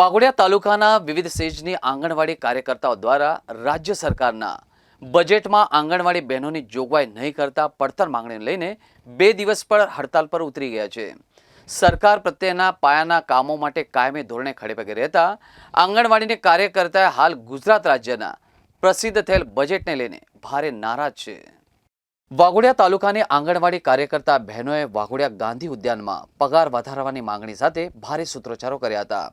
વાઘોડિયા તાલુકાના વિવિધ સેજની આંગણવાડી કાર્યકર્તાઓ દ્વારા રાજ્ય સરકારના બજેટમાં આંગણવાડી બહેનોની જોગવાઈ નહીં કરતા પડતર માંગણીને લઈને બે દિવસ પર હડતાલ પર ઉતરી ગયા છે. સરકાર પ્રત્યેના પાયાના કામો માટે કાયમી ધોરણે ખડેપગે રહેતા આંગણવાડીને કાર્યકર્તાએ હાલ ગુજરાત રાજ્યના પ્રસિદ્ધ થયેલ બજેટને લઈને ભારે નારાજ છે. વાઘોડિયા તાલુકાની આંગણવાડી કાર્યકર્તા બહેનોએ વાઘોડિયા ગાંધી ઉદ્યાનમાં પગાર વધારવાની માંગણી સાથે ભારે સૂત્રોચ્ચારો કર્યા હતા.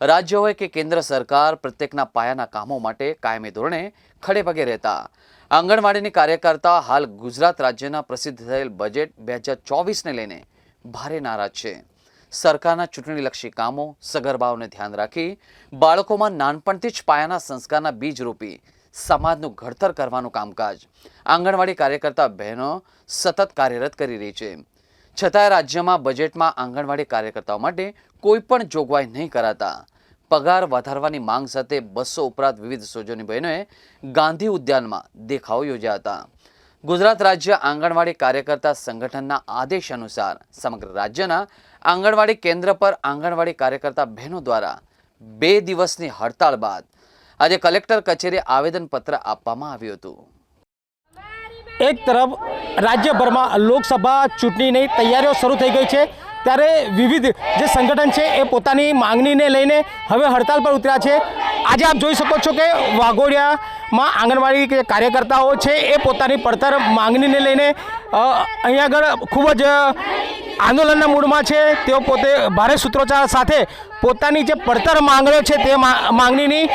રાજ્ય હોય કે કેન્દ્ર સરકાર પ્રત્યેકના પાયાના કામો માટે કાયમી ધોરણે ખડે રહેતા. આંગણવાડીની કાર્યકર્તા હાલ ગુજરાત રાજ્યના પ્રસિદ્ધ થયેલ બજેટ બે હજાર ચોવીસને લઈને ભારે નારાજ છે. સરકારના ચૂંટણીલક્ષી કામો સગર્ભાઓને ધ્યાન રાખી, બાળકોમાં નાનપણથી જ પાયાના સંસ્કારના બીજ રૂપી સમાજનું ઘડતર કરવાનું કામકાજ. આંગણવાડી કાર્યકર્તા બહેનો સતત કાર્યરત કરી રહી છે. છતાંય રાજ્યમાં બજેટમાં આંગણવાડી કાર્યકર્તાઓ માટે કોઈ પણ જોગવાઈ નહીં કરાતા. પગાર વધારવાની માંગ સાથે બસો ઉપરાંત વિવિધ સોજોની બહેનોએ ગાંધી ઉદ્યાનમાં દેખાવો યોજ્યા હતા. ગુજરાત રાજ્ય આંગણવાડી કાર્યકર્તા સંગઠનના આદેશ અનુસાર સમગ્ર રાજ્યના આંગણવાડી કેન્દ્ર પર આંગણવાડી કાર્યકર્તા બહેનો દ્વારા બે દિવસની હડતાળ બાદ આજે કલેક્ટર કચેરીએ આવેદનપત્ર આપવામાં આવ્યું હતું. એક તરફ રાજ્યભરમાં લોકસભા ચૂંટણીની તૈયારીઓ શરૂ થઈ ગઈ છે. ત્યારે વિવિધ જે સંગઠન છે એ પોતાની માંગણીને લઈને હવે હડતાલ પર ઉતર્યા છે. આજે આપ જોઈ શકો છો કે વાઘોડિયામાં આંગણવાડી કે કાર્યકર્તાઓ છે એ પોતાની પડતર માંગણીને લઈને અહીંયા આગળ ખૂબ જ આંદોલનના મૂડમાં છે. તેઓ પોતે ભારે સૂત્રોચ્ચાર સાથે પોતાની જે પડતર માંગણીઓ છે તે માંગણીની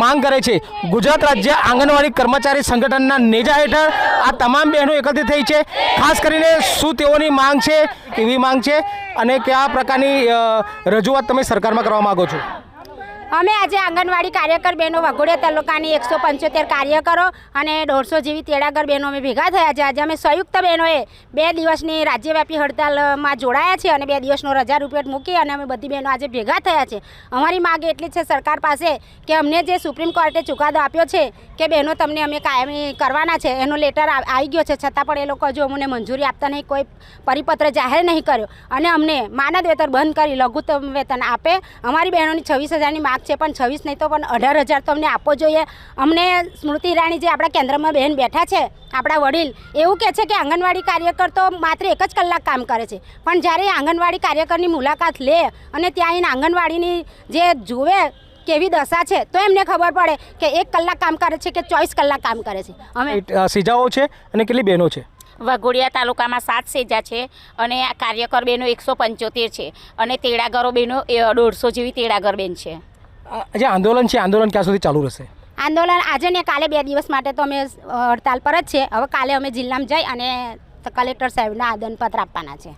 માંગ કરે છે. ગુજરાત રાજ્ય આંગણવાડી કર્મચારી સંગઠનના નેજા હેઠળ આ તમામ બહેનો એકત્રિત થઈ છે. ખાસ કરીને શું તેઓની માંગ છે એવી માંગ છે અને કયા પ્રકારની રજૂઆત તમે સરકારમાં કરવા માગો છો? અમે આજે આંગણવાડી કાર્યકર બહેનો વાઘોડિયા તાલુકાની એકસો પંચોતેર કાર્યકરો અને દોઢસો જેવી તેડાગર બહેનો અમે ભેગા થયા છે. આજે અમે સંયુક્ત બહેનોએ બે દિવસની રાજ્યવ્યાપી હડતાલમાં જોડાયા છે અને બે દિવસનો રજા રૂપિયા મૂકી અને અમે બધી બહેનો આજે ભેગા થયા છે. અમારી માગ એટલી છે સરકાર પાસે કે અમને જે સુપ્રીમ કોર્ટે ચુકાદો આપ્યો છે કે બહેનો તમને અમે કાયમી કરવાના છે, એનો લેટર આવી ગયો છે. છતાં પણ એ લોકો જો અમને મંજૂરી આપતા નહીં, કોઈ પરિપત્ર જાહેર નહીં કર્યો અને અમને માનદ વેતન બંધ કરી લઘુત્તમ વેતન આપે. અમારી બહેનોની છવ્વીસ હજારની માગ છે પણ છવ્વીસ નહીં તો પણ અઢાર હજાર તો અમને આપવો જોઈએ. અમને સ્મૃતિ ઈરાણી જે આપણા કેન્દ્રમાં બહેન બેઠા છે આપણા વડીલ એવું કહે છે કે આંગણવાડી કાર્યકર તો માત્ર એક જ કલાક કામ કરે છે. પણ જ્યારે એ આંગણવાડી કાર્યકરની મુલાકાત લે અને ત્યાં એને આંગણવાડીની જે જુએ કેવી દશા છે તો એમને ખબર પડે કે એક કલાક કામ કરે છે કે ચોવીસ કલાક કામ કરે છે. અમે સીજાઓ છે અને કેટલી બહેનો છે? વાઘોડિયા તાલુકામાં સાત સેજા છે અને આ કાર્યકર બહેનો એકસો પંચોતેર છે અને તેડાગરો બહેનો એ દોઢસો જેવી તેડાગર બેન છે. જે આંદોલન છે આંદોલન ક્યાં સુધી ચાલુ રહેશે? આંદોલન આજે ને કાલે બે દિવસ માટે તો અમે હડતાલ પર જ છે. હવે કાલે અમે જિલ્લામાં જઈ અને કલેક્ટર સાહેબના આદનપત્ર આપવાના છે.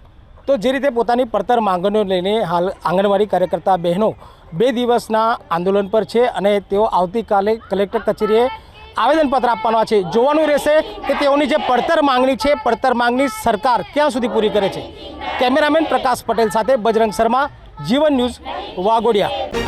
તો જે રીતે પોતાની પડતર માંગણીઓ લઈને હાલ આંગણવાડી કાર્યકર્તા બહેનો બે દિવસના આંદોલન પર છે અને તેઓ આવતીકાલે કલેક્ટર કચેરીએ આવેદનપત્ર આપવાના છે. જોવાનું રહેશે કે તેઓની જે પડતર માંગણી છે પડતર માંગણી સરકાર ક્યાં સુધી પૂરી કરે છે? કેમેરામેન પ્રકાશ પટેલ સાથે બજરંગ શર્મા જીવન ન્યૂઝ વાગોડિયા